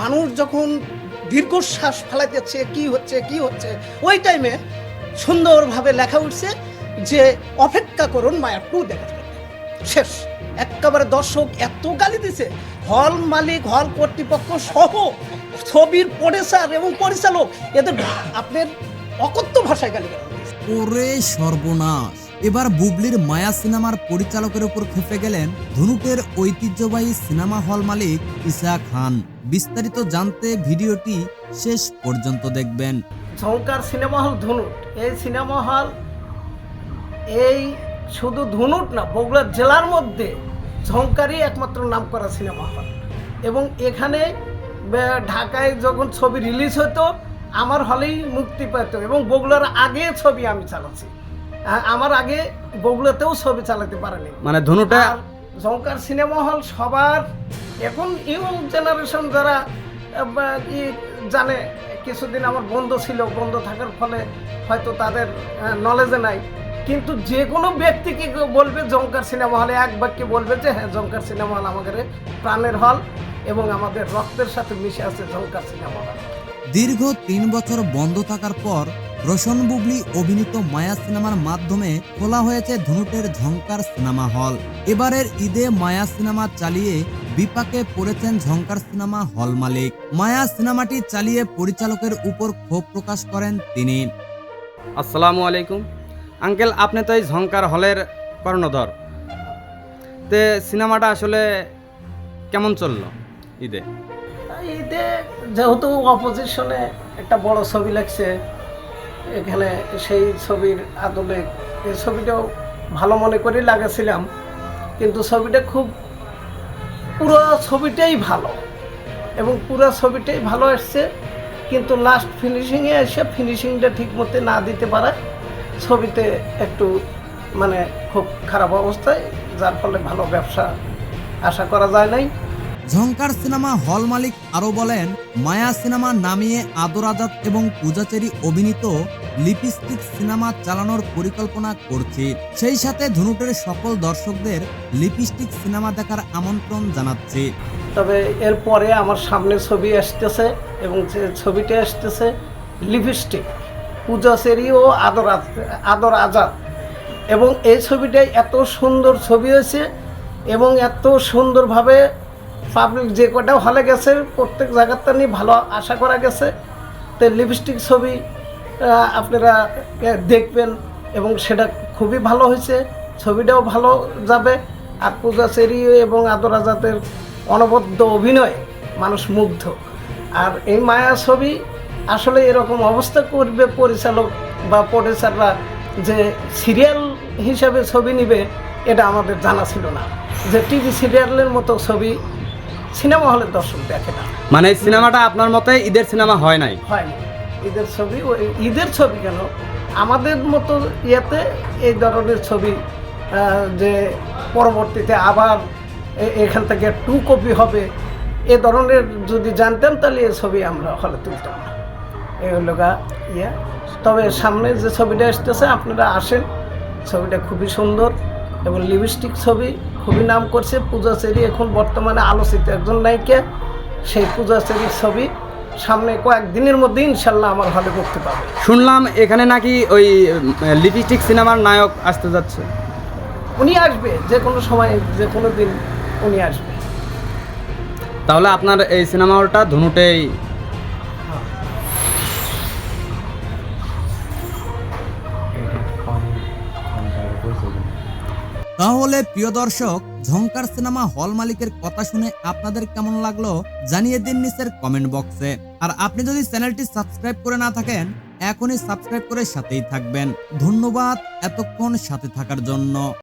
মানুষ যখন দীর্ঘশ্বাস ফেলাইতেছে, কি হচ্ছে কি হচ্ছে, ওই টাইমে সুন্দরভাবে লেখা উঠছে যে, অপেক্ষা করুন মায়া টু দেখার শেষ। একেবারে দর্শক এত গালি দিছে। হল মালিক, হল কর্তৃপক্ষ সহ ছবির প্রডিউসার এবং পরিচালক, এদের আপনার অকথ্য ভাষায় গালি। ওরে সর্বনাশ! এবার বুবলির মায়া সিনেমার পরিচালকের উপর খেপে গেলেন ধনুকের ঐতিহ্যবাহী সিনেমা হল মালিক ইসা খান। বিস্তারিত জানতে ভিডিওটি শেষ পর্যন্ত দেখবেন। ঝঙ্কার সিনেমা হল ধুনুট। এই সিনেমা হল এই শুধু ধুনুট না, বগুড়া জেলার মধ্যে ঝঙ্কারই একমাত্র নাম করা সিনেমা হল। এবং এখানে ঢাকায় যখন ছবি রিলিজ হতো, আমার হলেই মুক্তি পেত এবং বগুড়ার আগে ছবি আমি চালাচ্ছি। আমার আগে বগুড়াতেও ছবি চালাতে পারেনি। মানে ধনুটা আর ঝঙ্কার সিনেমা হল সবার এখন ইয়ং জেনারেশন যারা ই জানে কিছুদিন আমার বন্ধ ছিল বন্ধ থাকার ফলে হয়তো তাদের নলেজে নাই। কিন্তু যে কোনো ব্যক্তিকে বলবে জঙ্কার সিনেমা হলে এক বাক্যে বলবে যে হ্যাঁ জঙ্কার সিনেমা হল আমাদের প্রাণের হল এবং আমাদের রক্তের সাথে মিশে আছে জঙ্কার সিনেমা হল। দীর্ঘ তিন বছর বন্ধ থাকার পর রোশন বুবলি অভিনীত মায়া সিনেমার মাধ্যমে খোলা হয়েছে ধনুটের ঝঙ্কার সিনেমা হল। এবারের ঈদে মায়া সিনেমা চালিয়ে বিপাকে পড়েছেন ঝঙ্কার সিনেমা হল মালিক। মায়া সিনেমাটি চালিয়ে পরিচালকের উপর ক্ষোভ প্রকাশ করেন তিনি। আসসালামু আলাইকুম। আঙ্কেল, আপনি তো এই ঝঙ্কার হলের কর্ণধর। তে সিনেমাটা আসলে কেমন চলল ঈদে? ঈদে যেহেতু অপোজিশনে একটা বড় ছবি লাগছে, এখানে সেই ছবির আদলে এই ছবিটাও ভালো মনে করে লাগাছিলাম। কিন্তু ছবিটা খুব পুরো ছবিটাই ভালো এবং পুরো ছবিটাই ভালো আসছে, কিন্তু লাস্ট ফিনিশিংয়ে এসে ফিনিশিংটা ঠিক মতো না দিতে পারে ছবিতে একটু মানে খুব খারাপ অবস্থায়, যার ফলে ভালো ব্যবসা আশা করা যায় নাই। ঝঙ্কার সিনেমা হল মালিক আরও বলেন, মায়া সিনেমা নামিয়ে আদর আজাদ এবং পূজাচেরি অভিনীত লিপস্টিক সিনেমা চালানোর পরিকল্পনা করছি। সেই সাথে ধনুটের সকল দর্শকদের লিপস্টিক সিনেমা দেখার আমন্ত্রণ জানাচ্ছে। তবে এরপরে আমার সামনে ছবি আসতেছে এবং যে ছবিটা আসতেছে লিপস্টিক পূজা সেরি ও আদর আদর আজাদ। এবং এই ছবিটাই এত সুন্দর ছবি হয়েছে এবং এত সুন্দরভাবে পাবলিক যে কটা হলে গেছে, প্রত্যেক জায়গাতে নিয়ে ভালো আশা করা গেছে। তো লিপস্টিক ছবি আপনারা দেখবেন এবং সেটা খুবই ভালো হয়েছে, ছবিটাও ভালো যাবে। আর পূজা সেরি এবং আদর আজাদের অনবদ্য অভিনয় মানুষ মুগ্ধ। আর এই মায়া ছবি আসলে এরকম অবস্থা করবে পরিচালক বা প্রডিউসাররা যে সিরিয়াল হিসাবে ছবি নিবে, এটা আমাদের জানা ছিল না। যে টিভি সিরিয়ালের মতো ছবি সিনেমা হলের দর্শক দেখে না। মানে সিনেমাটা আপনার মতে ঈদের সিনেমা হয় নাই? হয়নি ঈদের ছবি ওই ঈদের ছবি কেন? আমাদের মতো ইয়েতে এই ধরনের ছবি যে পরবর্তীতে আবার এখান থেকে টু কপি হবে এ ধরনের যদি জানতাম তাহলে এই ছবি আমরা হলে তুলতাম না। এই হলো গা ইয়ে। তবে সামনে যে ছবিটা আসতেছে আপনারা আসেন। ছবিটা খুবই সুন্দর এবং লিপস্টিক ছবি। খুবই নাম করছে পূজা চেরি এখন বর্তমানে আলোচিত একজন নায়িকা। সেই পূজা চেরির ছবি সামনে কয়েকদিনের মধ্যে ইনশাল্লাহ আমার হলে করতে পারবে। শুনলাম এখানে নাকি ওই লিপস্টিক সিনেমার নায়ক আসতে যাচ্ছে। উনি আসবে যে কোনো সময় যে কোনো দিন উনি আসবে। তাহলে আপনার এই সিনেমা হলটা ধনুটেই তাহলে প্রিয় দর্শক, ঝংকার সিনেমা হল মালিকের কথা শুনে আপনাদের কেমন লাগল জানিয়ে দিন নিচের কমেন্ট বক্সে আর আপনি যদি চ্যানেলটি সাবস্ক্রাইব করে না থাকেন, এখনই সাবস্ক্রাইব করে সাথেই থাকবেন। ধন্যবাদ এতক্ষণ সাথে থাকার জন্য।